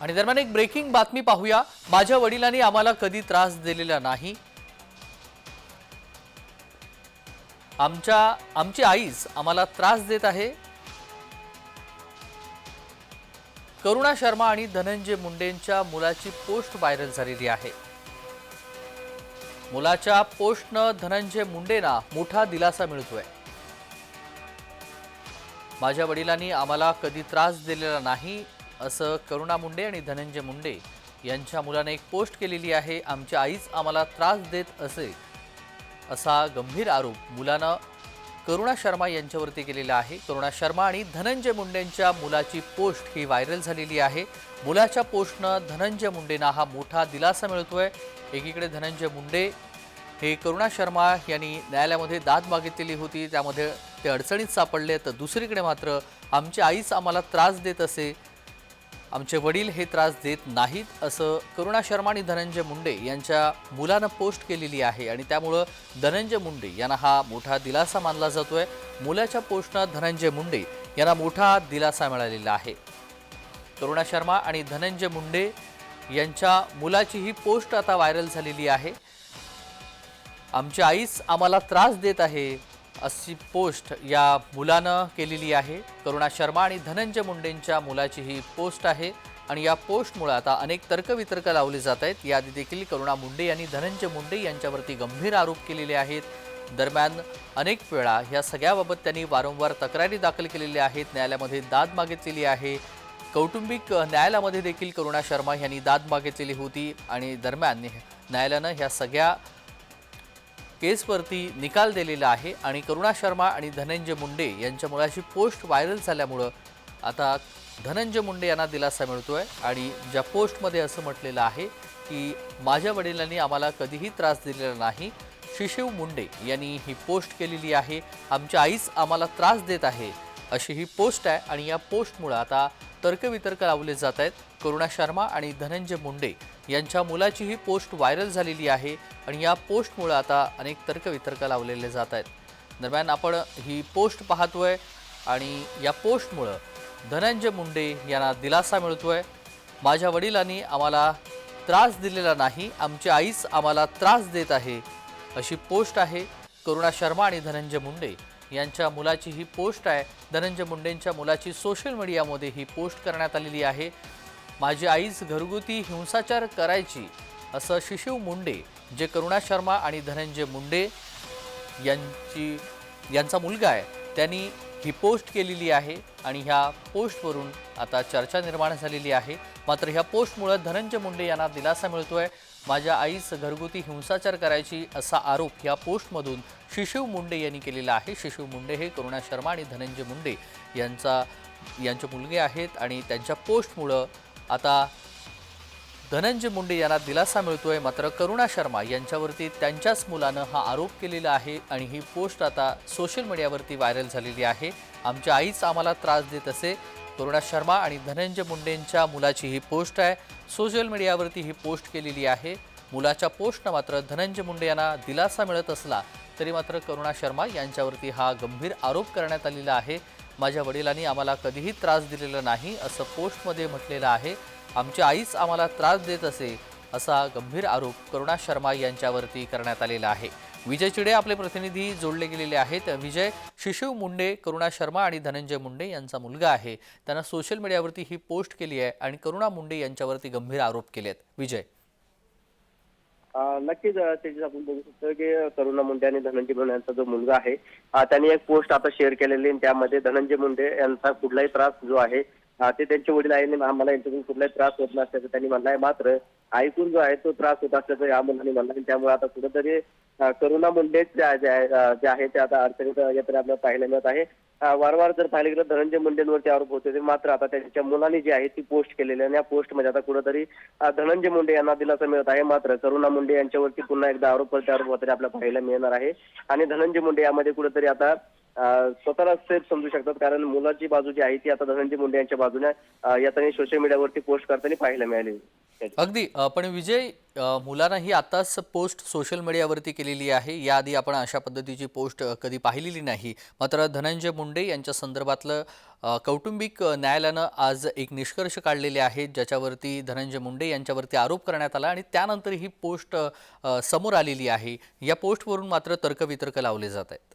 आणि दरम्यान एक ब्रेकिंग बातमी पाहूया. माझ्या वडिलांनी आम्हाला कधी त्रास दिलेला नाही. आमच्या आमची आईच आम्हाला त्रास देत आहे. करुणा शर्मा आणि धनंजय मुंडेंच्या मुलाची पोस्ट व्हायरल झालेली आहे. मुलाच्या पोस्टनं धनंजय मुंडेंना मोठा दिलासा मिळतोय. माझ्या वडिलांनी आम्हाला कधी त्रास दिलेला नाही. असं करुणा मुंडे आणि धनंजय मुंडे यांच्या मुलाने एक पोस्ट केलेली आहे आमची आईच आम्हाला त्रास देत असे. असा गंभीर आरोप मुलानं करुणा शर्मा यांच्यावरती केलेला आहे. करुणा शर्मा आणि धनंजय मुंडेंच्या मुलाची पोस्ट ही व्हायरल झालेली आहे. मुलाच्या पोस्टनं धनंजय मुंडेंना हा मोठा दिलासा मिळतोय. एकीकडे धनंजय मुंडे हे करुणा शर्मा यांनी न्यायालयामध्ये दाद मागितलेली होती त्यामध्ये ते अडचणीत सापडले तर दुसरीकडे मात्र आमची आईच आम्हाला त्रास देत असे. आमचे वडील हे त्रास देत नाहीत असं करुणा शर्मा आणि धनंजय मुंडे यांच्या मुलानं पोस्ट केलेली आहे. आणि त्यामुळं धनंजय मुंडे यांना हा मोठा दिलासा मानला जातोय. मुलाच्या पोस्टनं धनंजय मुंडे यांना मोठा दिलासा मिळालेला आहे. करुणा शर्मा आणि धनंजय मुंडे यांच्या मुलाची ही पोस्ट आता व्हायरल झालेली आहे. आमची आईच आम्हाला त्रास देत आहे. अशी पोस्ट या मुलानं केलेली आहे. करुणा शर्मा आणि धनंजय मुंडेंच्या मुलाची ही पोस्ट आहे आणि या पोस्टमुळे आता अनेक तर्कवितर्क लावले जात आहेत. याआधी देखील करुणा मुंडे यांनी धनंजय मुंडे यांच्यावरती गंभीर आरोप केलेले आहेत. दरम्यान अनेक वेळा ह्या सगळ्याबाबत त्यांनी वारंवार तक्रारी दाखल केलेल्या आहेत. न्यायालयामध्ये दाद मागितलेली आहे. कौटुंबिक न्यायालयामध्ये देखील करुणा शर्मा यांनी दाद मागितलेली होती आणि दरम्यान न्यायालयानं ह्या सगळ्या केसवरती निकाल दिलेला आहे आणि करुणा शर्मा आणि धनंजय मुंडे यांच्या अशी पोस्ट व्हायरल झाल्यामुळं आता धनंजय मुंडे यांना दिलासा मिळतो आहे आणि ज्या पोस्टमध्ये असं म्हटलेलं आहे की माझ्या वडिलांनी आम्हाला कधीही त्रास दिलेला नाही. शिशिव मुंडे यांनी ही पोस्ट केलेली आहे. आमच्या आईच आम्हाला त्रास देत आहे. अशी ही पोस्ट आहे आणि या पोस्टमुळं आता तर्कवितर्क लावले जात आहेत. करुणा शर्मा आणि धनंजय मुंडे यांच्या मुलाची ही पोस्ट व्हायरल झालेली आहे आणि या पोस्टमुळं आता अनेक तर्कवितर्क लावलेले जात आहेत. दरम्यान आपण ही पोस्ट पाहतोय आणि या पोस्टमुळं धनंजय मुंडे यांना दिलासा मिळतोय. माझ्या वडिलांनी आम्हाला त्रास दिलेला नाही आमची आईच आम्हाला त्रास देत आहे अशी पोस्ट आहे. करुणा शर्मा आणि धनंजय मुंडे यांच्या मुलाची ही पोस्ट आहे. धनंजय मुंडेंच्या मुलाची सोशल मीडियामध्ये ही पोस्ट करण्यात आलेली आहे. माझी आईच घरगुती हिंसाचार करायची असं शिशिव मुंडे जे करुणा शर्मा आणि धनंजय मुंडे यांची यांचा मुलगा आहे त्यांनी ही पोस्ट केलेली आहे आणि ह्या पोस्टवरून आता चर्चा निर्माण झालेली आहे. मात्र ह्या पोस्टमुळं धनंजय मुंडे यांना दिलासा मिळतो आहे माझ्या आईस घरगुती हिंसाचार करायची असा आरोप ह्या पोस्टमधून शिशिव मुंडे यांनी केलेला आहे. शिशिव मुंडे हे करुणा शर्मा आणि धनंजय मुंडे यांचा यांचे मुलगे आहेत आणि त्यांच्या पोस्टमुळं आता धनंजय मुंडे यांना दिलासा मिळतोय. मात्र करुणा शर्मा यांच्यावरती त्यांच्याच मुलानं हा आरोप केलेला आहे आणि ही पोस्ट आता सोशल मीडियावरती व्हायरल झालेली आहे. आमच्या आईच आम्हाला त्रास देत असे करुणा शर्मा आणि धनंजय मुंडेंच्या मुलाची ही पोस्ट आहे. सोशल मीडियावरती ही पोस्ट केलेली आहे. मुलाच्या पोस्टनं मात्र धनंजय मुंडे यांना दिलासा मिळत असला तरी मात्र करुणा शर्मा यांच्यावरती हा गंभीर आरोप करण्यात आलेला आहे. माझ्या वडिलांनी आम्हाला कधीही त्रास दिलेला नाही असं पोस्टमध्ये म्हटलेलं आहे. आमची आईच आम्हाला त्रास देत असे असा गंभीर आरोप करुणा शर्मा यांच्यावरती करण्यात आलेला आहे. विजय चिडे आपले प्रतिनिधी जोडले गेलेले आहेत. विजय शिशिव मुंडे करुणा शर्मा आणि धनंजय मुंडे यांचा मुलगा आहे. त्यांना सोशल मीडियावरती ही पोस्ट केली आहे आणि करुणा मुंडे यांच्यावरती गंभीर आरोप केले आहेत विजय नक्कीच अं, आपण बघू शकतो की करुणा मुंडे आणि धनंजय मुंडे यांचा जो मुलगा आहे त्यांनी एक पोस्ट आता शेअर केलेली आणि त्यामध्ये धनंजय मुंडे यांचा कुठलाही त्रास जो आहे ते त्यांचे वडील आहे आम्हाला यांच्याकडून कुठलाही त्रास होत नसल्याचं त्यांनी म्हणलं आहे. मात्र ऐकून जो आहे तो त्रास होत असल्याचं या मुलांनी म्हणलं आणि त्यामुळे आता कुठेतरी करुणा मुंडे जे आहे ते आता अडचणीत येताना आपल्याला पाहायला मिळत आहे. वारंवार जर पाहिलं गेलं धनंजय मुंडेंवरती आरोप होते ते मात्र आता त्यांच्या मुलांनी जी आहे ती पोस्ट केलेली आणि या पोस्टमध्ये आता कुठेतरी धनंजय मुंडे यांना दिलासा मिळत आहे. मात्र करुणा मुंडे यांच्यावरती पुन्हा एकदा आरोप प्रत्यारोप होताना आपल्याला पाहायला मिळणार आहे. आणि धनंजय मुंडे यामध्ये कुठेतरी आता स्वतःला सेफ समजू शकतात. कारण मुलाची बाजू जी आहे ती आता धनंजय मुंडे यांच्या बाजूने या त्यांनी सोशल मीडियावरती पोस्ट करताना पाहायला मिळाली. अगदी. पण विजय मुलांना ही आताच पोस्ट सोशल मीडियावरती केलेली आहे. याआधी आपण अशा पद्धतीची पोस्ट कधी पाहिलेली नाही. मात्र धनंजय मुंडे यांच्या संदर्भातलं कौटुंबिक न्यायालयानं आज एक निष्कर्ष काढलेले आहेत ज्याच्यावरती धनंजय मुंडे यांच्यावरती आरोप करण्यात आला आणि त्यानंतर ही पोस्ट समोर आलेली आहे. या पोस्टवरून मात्र तर्कवितर्क लावले जात आहेत.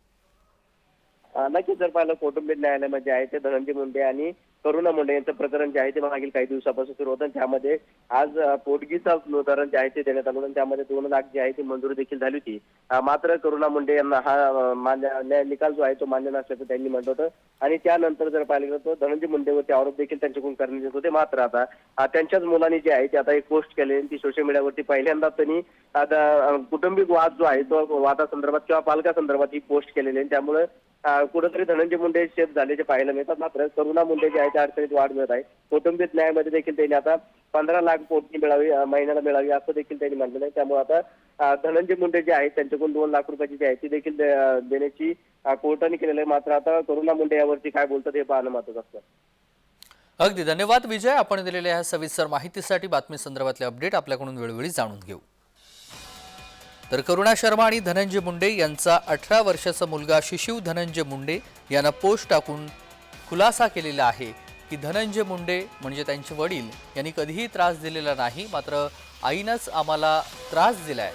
नक्कीच जर पाहिलं कौटुंबिक न्यायालयामध्ये आहे ते धनंजय मुंडे आणि करुणा मुंडे यांचं प्रकरण जे आहे ते मागील काही दिवसापासून सुरू होतं. त्यामध्ये आज अं, पोटगीचं जे आहे ते देण्यात आलं होतं. त्यामध्ये दोन लाख जी आहे ती मंजुरी देखील झाली होती. मात्र करुणा मुंडे यांना हा मान्य न्याय निकाल जो आहे तो मान्य नसल्याचं त्यांनी म्हटलं होतं. आणि त्यानंतर जर पाहिलं गेलं तर धनंजय मुंडेवरती आरोप देखील त्यांच्याकडून करण्यात येत होते. मात्र आता त्यांच्याच मुलांनी जे आहे ते आता एक पोस्ट केली आणि ती सोशल मीडियावरती पहिल्यांदा त्यांनी आता कुटुंबिक कौटुंबिक वाद जो आहे तो वादासंदर्भात किंवा पालकासंदर्भात ही पोस्ट केलेली आहे. त्यामुळे कुठेतरी धनंजय मुंडे शेत झाल्याचे पाहायला मिळतात. मात्र करुणा मुंडे जे आहे त्या अडचणीत वाढ मिळत आहे. कौटुंबिक न्यायामध्ये देखील त्यांनी आता पंधरा लाख पोटनी मिळावी महिन्याला मिळावी असं देखील त्यांनी म्हटलेलं आहे. त्यामुळे आता धनंजय मुंडे जे आहेत त्यांच्याकडून दोन लाख रुपयाची जी आहे ती देखील देण्याची कोर्टाने केलेलं आहे. मात्र आता करुणा मुंडे यावरती काय बोलतात हे पाहणं महत्वाचं असतं. अगदी धन्यवाद विजय. आपण दिलेल्या ह्या सविस्तर माहितीसाठी बातमी संदर्भातले अपडेट आपल्याकडून वेळोवेळी जाणून घेऊ. तर करुणा शर्मा आणि धनंजय मुंडे यांचा अठरा वर्षाचा मुलगा शिशिव धनंजय मुंडे यांना पोस्ट टाकून खुलासा केलेला आहे की धनंजय मुंडे म्हणजे त्यांचे वडील यांनी कधीही त्रास दिलेला नाही मात्र आईनंच आम्हाला त्रास दिलाय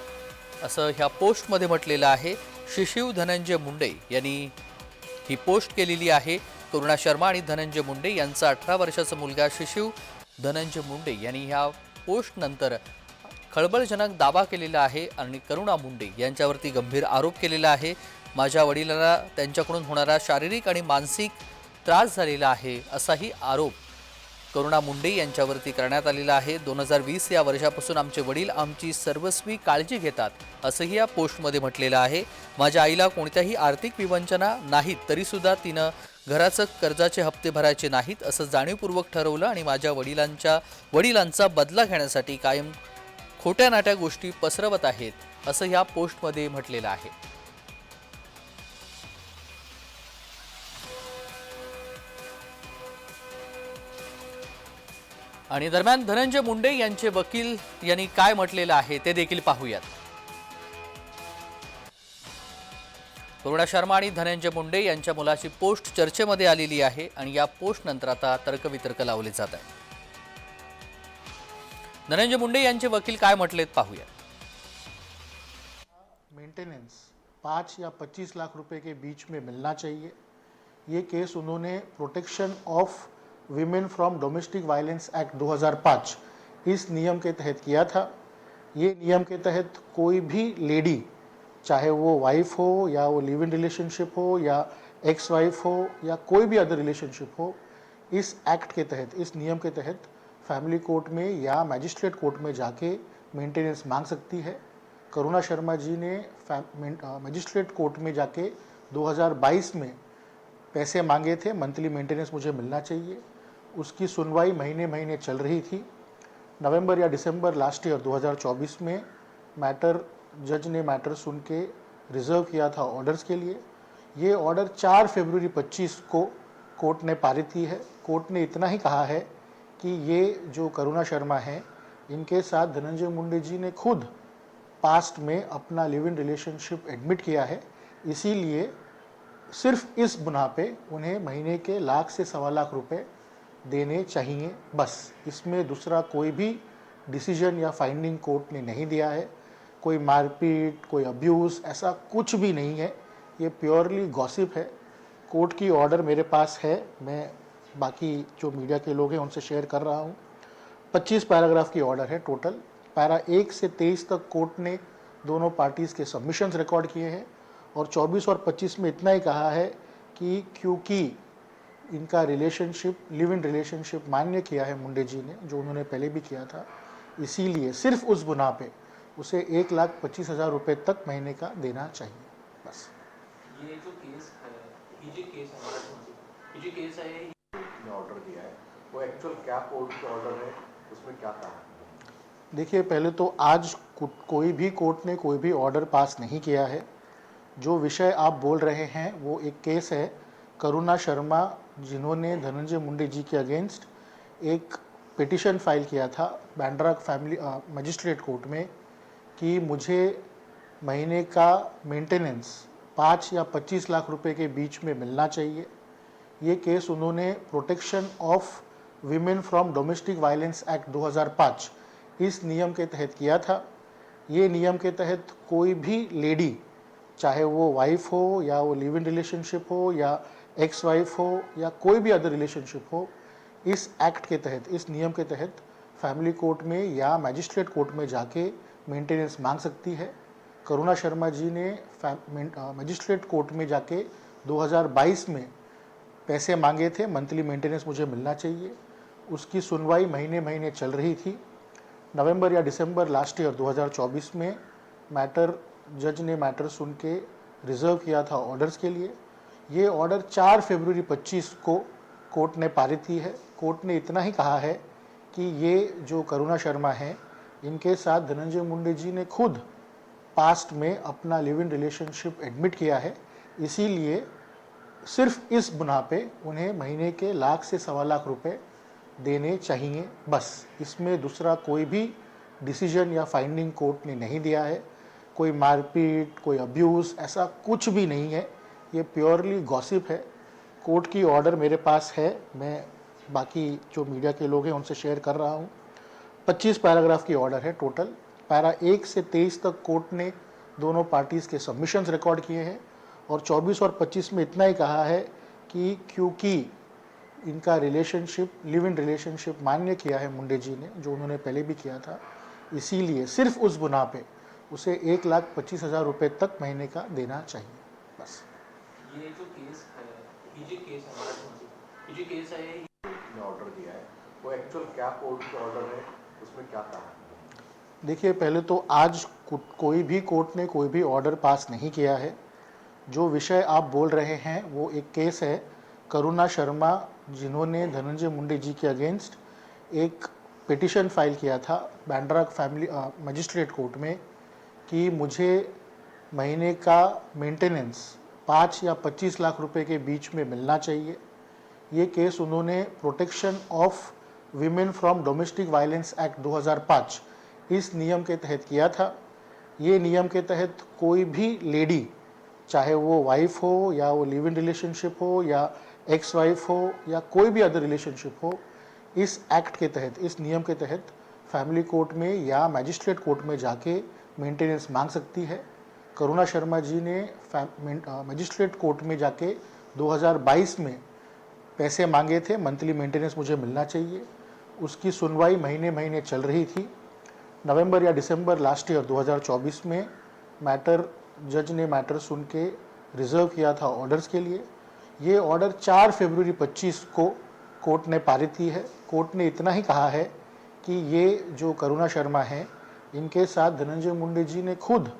असं ह्या पोस्टमध्ये म्हटलेलं आहे. शिशिव धनंजय मुंडे यांनी ही पोस्ट केलेली आहे. करुणा शर्मा आणि धनंजय मुंडे यांचा अठरा वर्षाचा मुलगा शिशिव धनंजय मुंडे यांनी ह्या पोस्टनंतर खळबळजनक दावा केलेला आहे आणि करुणा मुंडे यांच्यावरती गंभीर आरोप केलेला आहे. माझ्या वडिलांना त्यांच्याकडून होणारा शारीरिक आणि मानसिक त्रास झालेला आहे असाही आरोप करुणा मुंडे यांच्यावरती करण्यात आलेला आहे. दोन हजार वीस या वर्षापासून आमचे वडील आमची सर्वस्वी काळजी घेतात असंही या पोस्टमध्ये म्हटलेलं आहे. माझ्या आईला कोणत्याही आर्थिक विवंचना नाहीत तरीसुद्धा तिनं घराचं कर्जाचे हप्ते भरायचे नाहीत असं जाणीवपूर्वक ठरवलं आणि माझ्या वडिलांच्या वडिलांचा बदला घेण्यासाठी कायम खोट्या नाट्या गोष्टी पसरवत आहेत असं या पोस्टमध्ये म्हटलेलं आहे. आणि दरम्यान धनंजय मुंडे यांचे वकील यांनी काय म्हटलेलं आहे ते देखील पाहूयात. करुणा शर्मा आणि धनंजय मुंडे यांच्या मुलाची पोस्ट चर्चेमध्ये आलेली आहे आणि या पोस्ट नंतर आता तर्कवितर्क लावले जात आहे. धनंजय मुंडे यांचे वकील काय म्हटलेत पाहूया मेंटेनेंस पाँच या पच्चीस लाख रुपए के बीच में मिलना चाहिए. ये केस उन्होंने protection of women from domestic violence act 2005 इस नियम के तहत किया था। ये नियम के तहत कोई भी लेडी चाहे वो वाइफ हो या वो लिव इन रिलेशनशिप हो या एक्स वाइफ हो या कोई भी अदर रिलेशनशिप हो इस एक्ट के तहत इस नियम के तहत फैमिली कोर्ट में या मैजिस्ट्रेट कोर्ट में जाके मेंटेनेंस मांग सकती है। करुणा शर्मा जी ने मजिस्ट्रेट कोर्ट में जाके 2022 में पैसे मांगे थे, मंथली मेंटेनेंस मुझे मिलना चाहिए। उसकी सुनवाई महीने महीने चल रही थी। नवंबर या दिसंबर लास्ट ईयर 2024 में मैटर, जज ने मैटर सुन के रिज़र्व किया था ऑर्डर्स के लिए। ये ऑर्डर 4 फरवरी 25 को कोर्ट ने पारित की है। कोर्ट ने इतना ही कहा है कि ये जो करुणा शर्मा हैं, इनके साथ धनंजय मुंडे जी ने खुद पास्ट में अपना लिव इन रिलेशनशिप एडमिट किया है। इसीलिए सिर्फ़ इस बुना पे उन्हें महीने के लाख से सवा लाख रुपए देने चाहिए, बस। इसमें दूसरा कोई भी डिसीज़न या फाइंडिंग कोर्ट ने नहीं दिया है। कोई मारपीट, कोई अब्यूज़ ऐसा कुछ भी नहीं है। ये प्योरली गॉसिप है। कोर्ट की ऑर्डर मेरे पास है। मैं बाकी जो मीडिया के लोग हैं उनसे शेयर कर रहा हूँ। 25 पैराग्राफ की ऑर्डर है टोटल पैरा एक से तेईस तक कोर्ट ने दोनों पार्टीज़ के सबमिशंस रिकॉर्ड किए हैं और 24 और 25 में इतना ही कहा है कि क्योंकि इनका रिलेशनशिप लिव इन रिलेशनशिप मान्य किया है मुंडे जी ने, जो उन्होंने पहले भी किया था। इसीलिए सिर्फ़ उस गुना पे उसे एक लाख पच्चीस हज़ार रुपये तक महीने का देना चाहिए। बस। ये जो केस है, ये केस है, ये केस है देखिए, पहले तो आज कोई भी कोर्ट ने कोई भी ऑर्डर पास नहीं किया है। जो विषय आप बोल रहे हैं, वो एक केस है। करुणा शर्मा जिन्होंने धनंजय मुंडे जी के अगेंस्ट एक पिटिशन फ़ाइल किया था बैंड्रा फैमिली मजिस्ट्रेट कोर्ट में कि मुझे महीने का मेंटेनेंस पाँच या पच्चीस लाख रुपए के बीच में मिलना चाहिए। ये केस उन्होंने protection of women from domestic violence act 2005 इस नियम के तहत किया था। ये नियम के तहत कोई भी लेडी चाहे वो वाइफ हो या वो लिव इन रिलेशनशिप हो या एक्स वाइफ हो या कोई भी अदर रिलेशनशिप हो, इस एक्ट के तहत, इस नियम के तहत फैमिली कोर्ट में या मैजिस्ट्रेट कोर्ट में जाके मेंटेनेंस मांग सकती है। करुणा शर्मा जी ने मैजिस्ट्रेट कोर्ट में जाके 2022 में पैसे मांगे थे मंथली मेंटेनेंस मुझे मिलना चाहिए। उसकी सुनवाई महीने महीने चल रही थी। नवंबर या दिसंबर लास्ट ईयर 2024 में मैटर जज ने मैटर सुन के रिज़र्व किया था ऑर्डर्स के लिए। ये ऑर्डर 4 फरवरी 25 को कोर्ट ने पारित की है। कोर्ट ने इतना ही कहा है कि ये जो करुणा शर्मा हैं, इनके साथ धनंजय मुंडे जी ने खुद पास्ट में अपना लिव इन रिलेशनशिप एडमिट किया है। इसीलिए सिर्फ़ इस पे उन्हें महीने के लाख से सवा लाख रुपए देने चाहिए, बस। इसमें दूसरा कोई भी डिसीज़न या फाइंडिंग कोर्ट ने नहीं दिया है। कोई मारपीट, कोई अब्यूज़ ऐसा कुछ भी नहीं है। ये प्योरली गॉसिप है। कोर्ट की ऑर्डर मेरे पास है। मैं बाकी जो मीडिया के लोग हैं, उनसे शेयर कर रहा हूँ। 25 पैराग्राफ की ऑर्डर है टोटल पैरा एक से तेईस तक कोर्ट ने दोनों पार्टीज़ के सबमिशंस रिकॉर्ड किए हैं। और 24 और 25 में इतना ही कहा है कि क्योंकि इनका रिलेशनशिप लिव इन रिलेशनशिप मान्य किया है मुंडे जी ने जो उन्होंने पहले भी किया था इसीलिए सिर्फ़ उस बुना पे उसे एक लाख पच्चीस हज़ार रुपये तक महीने का देना चाहिए बस। ये जो केस है ही जे केस है मराठवाड्यामध्ये. हे केस आहे ने ऑर्डर दिया है? वो एक्चुअल क्या कोर्ट का ऑर्डर है? उसमें क्या कहा देखिए पहले तो आज कोई भी कोर्ट ने कोई भी ऑर्डर पास नहीं किया है। जो विषय आप बोल रहे हैं, वो एक केस है। करुणा शर्मा जिन्होंने धनंजय मुंडे जी के अगेंस्ट एक पिटिशन फ़ाइल किया था बैंड्रा फैमिली मजिस्ट्रेट कोर्ट में कि मुझे महीने का मेंटेनेंस पाँच या पच्चीस लाख रुपए के बीच में मिलना चाहिए। ये केस उन्होंने protection of women from domestic violence act 2005 इस नियम के तहत किया था। ये नियम के तहत कोई भी लेडी चाहे वो वाइफ हो या वो लिव इन रिलेशनशिप हो या एक्स वाइफ हो या कोई भी अदर रिलेशनशिप हो, इस एक्ट के तहत, इस नियम के तहत फैमिली कोर्ट में या मैजिस्ट्रेट कोर्ट में जाके मेंटेनेंस मांग सकती है। करुणा शर्मा जी ने मैजिस्ट्रेट कोर्ट में जाके 2022 में पैसे मांगे थे मंथली मेंटेनेंस मुझे मिलना चाहिए। उसकी सुनवाई महीने महीने चल रही थी। नवंबर या दिसंबर लास्ट ईयर 2024 में मैटर जज ने मैटर सुन के रिज़र्व किया था ऑर्डर्स के लिए। ये ऑर्डर 4 फरवरी 25 को कोर्ट ने पारित की है। कोर्ट ने इतना ही कहा है कि ये जो करुणा शर्मा हैं, इनके साथ धनंजय मुंडे जी ने खुद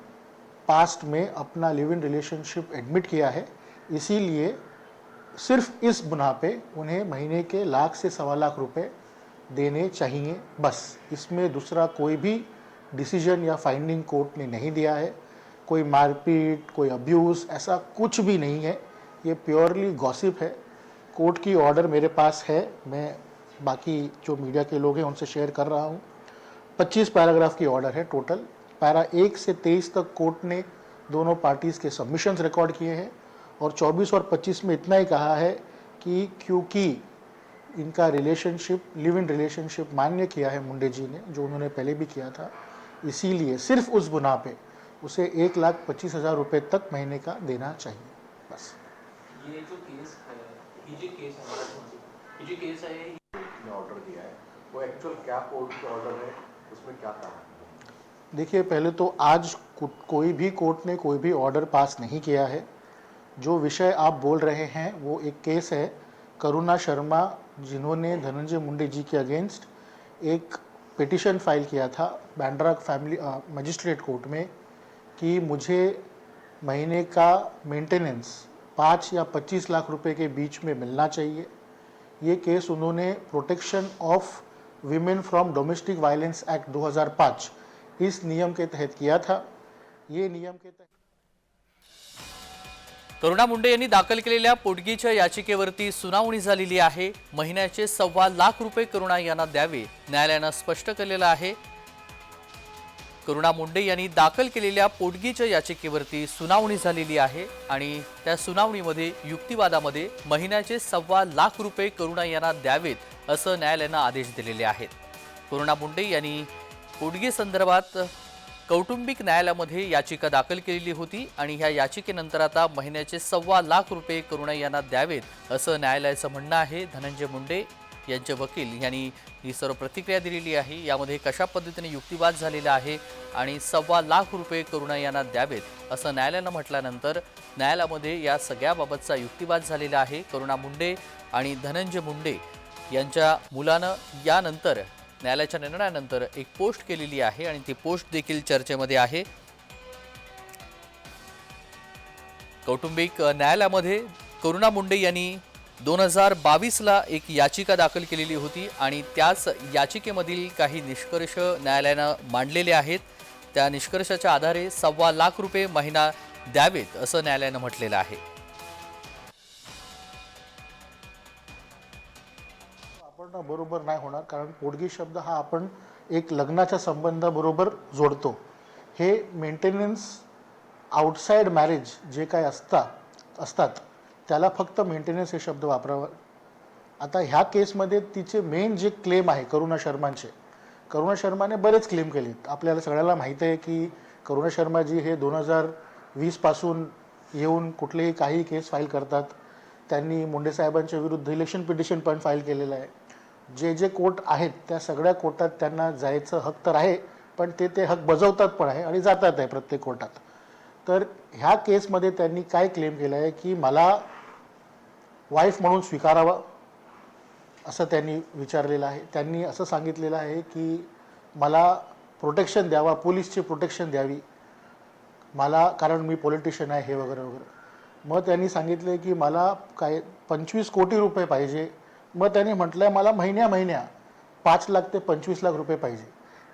पास्ट में अपना लिव इन रिलेशनशिप एडमिट किया है। इसीलिए सिर्फ़ इस बुना पे उन्हें महीने के लाख से सवा लाख रुपए देने चाहिए, बस। इसमें दूसरा कोई भी डिसीज़न या फाइंडिंग कोर्ट ने नहीं दिया है। कोई मारपीट, कोई अब्यूज़ ऐसा कुछ भी नहीं है। ये प्योरली गॉसिप है। कोर्ट की ऑर्डर मेरे पास है। मैं बाकी जो मीडिया के लोग हैं, उनसे शेयर कर रहा हूँ। 25 पैराग्राफ की ऑर्डर है टोटल पैरा एक से तेईस तक कोर्ट ने दोनों पार्टीज़ के सबमिशंस रिकॉर्ड किए हैं। और 24 और 25 में इतना ही कहा है कि क्योंकि इनका रिलेशनशिप लिव इन रिलेशनशिप मान्य किया है मुंडे जी ने, जो उन्होंने पहले भी किया था। इसीलिए सिर्फ़ उस बुना पे उसे एक लाख पच्चीस हज़ार रुपये तक महीने का देना चाहिए। बस। ये जो केस है ही जे केस है. हे जे केस आहे ने ऑर्डर दिया है? वो एक्चुअल क्या कोर्ट का ऑर्डर है? उसमें क्या कहा देखिए पहले तो आज कोई भी कोर्ट ने कोई भी ऑर्डर पास नहीं किया है। जो विषय आप बोल रहे हैं वो एक केस है। करुणा शर्मा जिन्होंने धनंजय मुंडे जी के अगेंस्ट एक पिटिशन फ़ाइल किया था बैंड्रा फैमिली मजिस्ट्रेट कोर्ट में। कि मुझे महीने का मेंटेनेंस पाँच या पच्चीस लाख रुपए के बीच में मिलना चाहिए। ये केस उन्होंने protection of women from domestic violence act 2005 इस नियम के तहत किया था। ये नियम के तहत करुणा मुंडे यांनी दाखल केलेल्या पोटगीच्या याचिकेवरती सुनावणी झालेली आहे. महिन्याचे सव्वा लाख रुपये करुणा यांना द्यावे न्यायालयानं स्पष्ट केलेलं आहे. करुणा मुंडे यांनी दाखल केलेल्या पोटगीच्या याचिकेवरती सुनावणी झालेली आहे आणि त्या सुनावणीमध्ये युक्तिवादामध्ये महिन्याचे सव्वा लाख रुपये करुणा यांना द्यावेत असं न्यायालयानं आदेश दिलेले आहेत. करुणा मुंडे यांनी पोटगी संदर्भात कौटुंबिक न्यायालयामध्ये याचिका दाखल केलेली होती आणि ह्या याचिकेनंतर आता महिन्याचे सव्वा लाख रुपये करुणा यांना द्यावेत असं न्यायालयाचं म्हणणं आहे. धनंजय मुंडे यांचे वकील यांनी ही सर्व प्रतिक्रिया दिलेली आहे. यामध्ये कशा पद्धतीने युक्तिवाद झालेला आहे आणि सव्वा लाख रुपये करुणा यांना द्यावेत असं न्यायालयानं म्हटल्यानंतर न्यायालयामध्ये या सगळ्याबाबतचा युक्तिवाद झालेला आहे. करुणा मुंडे आणि धनंजय मुंडे यांच्या मुलानं यानंतर न्यायालयाच्या निर्णयानंतर एक पोस्ट केलेली आहे आणि ती पोस्ट देखील चर्चेमध्ये आहे. कौटुंबिक न्यायालयामध्ये करुणा मुंडे यांनी दोन हजार बावीसला एक याचिका दाखल केलेली होती आणि त्याच याचिकेमधील काही निष्कर्ष न्यायालयानं मांडलेले आहेत. त्या निष्कर्षाच्या आधारे सव्वा लाख रुपये महिना द्यावेत असं न्यायालयानं म्हटलेलं आहे. आपण बरोबर नाही होणार कारण पोडगी शब्द हा आपण एक लग्नाच्या संबंधाबरोबर जोडतो. हे मेंटेनन्स आउटसाईड मॅरेज जे काय असतात असतात त्याला फक्त मेंटेनन्स हे शब्द वापरावा. आता ह्या केसमध्ये तिचे मेन जे क्लेम आहे करुणा शर्मांचे करुणा शर्माने बरेच क्लेम केलेत. आपल्याला सगळ्याला माहीत आहे की करुणा शर्माजी हे दोन हजार वीसपासून येऊन कुठलेही काही केस फाईल करतात. त्यांनी मुंडे साहेबांच्या विरुद्ध इलेक्शन पिटिशन पण फाईल केलेलं आहे. जे जे कोर्ट आहेत त्या सगळ्या कोर्टात त्यांना जायचं हक तर आहे पण ते ते हक बजावतात पण आहे आणि जातात आहे प्रत्येक कोर्टात तर ह्या केसमध्ये त्यांनी काय क्लेम केलं आहे की मला वाईफ म्हणून स्वीकारावं असं त्यांनी विचारलेलं आहे. त्यांनी असं सांगितलेलं आहे की मला प्रोटेक्शन द्यावा पोलीसची प्रोटेक्शन द्यावी. मला कारण मी पॉलिटिशियन आहे हे वगैरे वगैरे. मग त्यांनी सांगितले की मला काय पंचवीस कोटी रुपये पाहिजे. मग त्यांनी म्हटलं आहे मला महिन्या महिन्या पाच लाख ते पंचवीस लाख रुपये पाहिजे.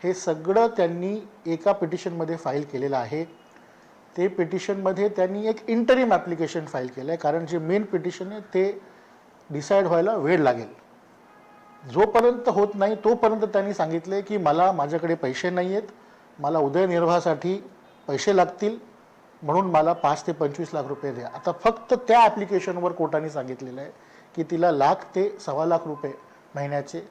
हे सगळं त्यांनी एका पिटिशनमध्ये फाईल केलेलं आहे. ते पिटिशनमध्ये त्यांनी एक इंटरिम ॲप्लिकेशन फाईल केलं आहे कारण जे मेन पिटिशन आहे ते डिसाईड व्हायला वेळ लागेल. जोपर्यंत होत नाही तोपर्यंत त्यांनी सांगितले की मला माझ्याकडे पैसे नाही आहेत मला उदयनिर्वाहासाठी पैसे लागतील. म्हणून मला पाच ते पंचवीस लाख रुपये द्या. आता फक्त त्या ॲप्लिकेशनवर कोर्टाने सांगितलेलं आहे की तिला लाख ते सव्वा लाख रुपये महिन्याचे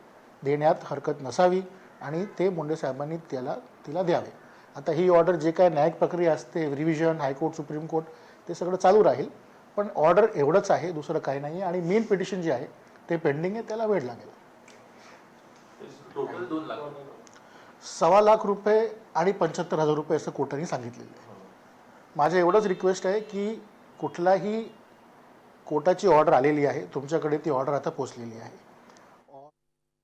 देण्यात हरकत नसावी आणि ते मुंडे साहेबांनी त्याला तिला द्यावे. आता ही ऑर्डर जे काय न्यायिक प्रक्रिया असते रिव्हिजन हायकोर्ट सुप्रीम कोर्ट ते सगळं चालू राहील. पण ऑर्डर एवढंच आहे दुसरं काही नाही आहे आणि मेन पिटिशन जे आहे ते पेंडिंग आहे त्याला वेळ लागेल. सव्वा लाख रुपये आणि पंच्याहत्तर हजार रुपये असं कोर्टाने सांगितलेलं आहे. माझं एवढंच रिक्वेस्ट आहे की कुठलाही कोर्टाची ऑर्डर आलेली आहे तुमच्याकडे ती ऑर्डर आता पोचलेली आहे.